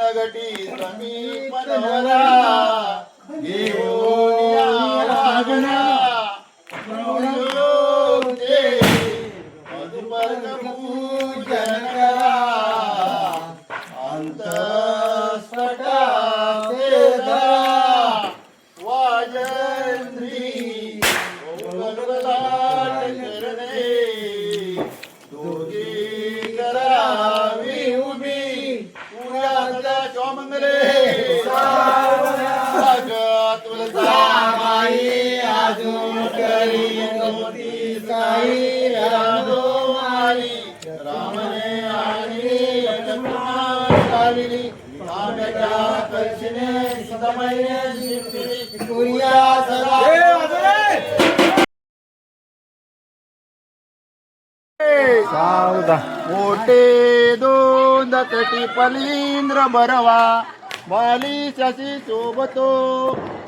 నగటి సమీపనవరా మధువర్గము జనకరా అంతః तुलसा माई अजून करी नव्हती साई रामो मारी रामने आणि लक्ष्मणाविली आम्याच्या कक्षिणे समये शिवली पूर्या सदा मोठे दोन पलींद्र बरवा बाली शशी शोभतो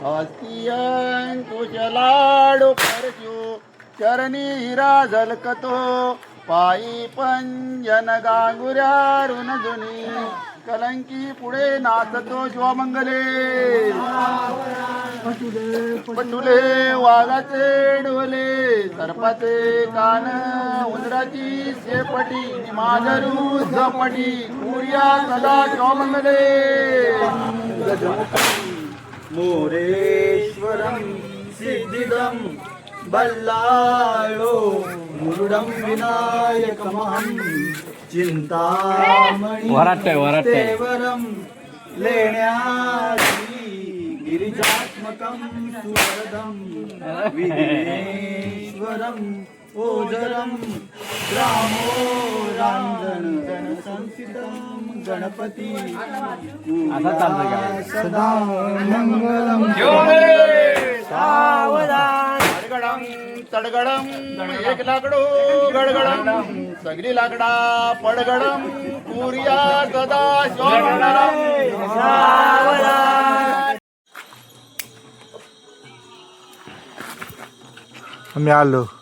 हस्तियन कुशलाडो परशो चरणी हिरा झलकतो पायी पंजन गांगुऱ्या जुनी कलंकी पुढे नाचतो शिवमंगले. पटुले वाघाचे डोले सर्पाचे कान उंदराची शेपटी माजरू झपटी सूर्या सदा चौमंगले मोरेश्वरं सिद्धिदं बल्लाळो मुरुडं विनायकमहं चिन्तामणि वराट्य, वराट्य. देवरं लेण्याची गिरिजात्मकं सुवरदं विघ्नेश्वरं ओजरं रामो रांजन संसितं गणपती? सदा मंगलम। गडगडम तडगडम एक लाकडो गडगडम सगळी लाकडा पडगडम सूर्या सदा शिवमंगलम Amealo.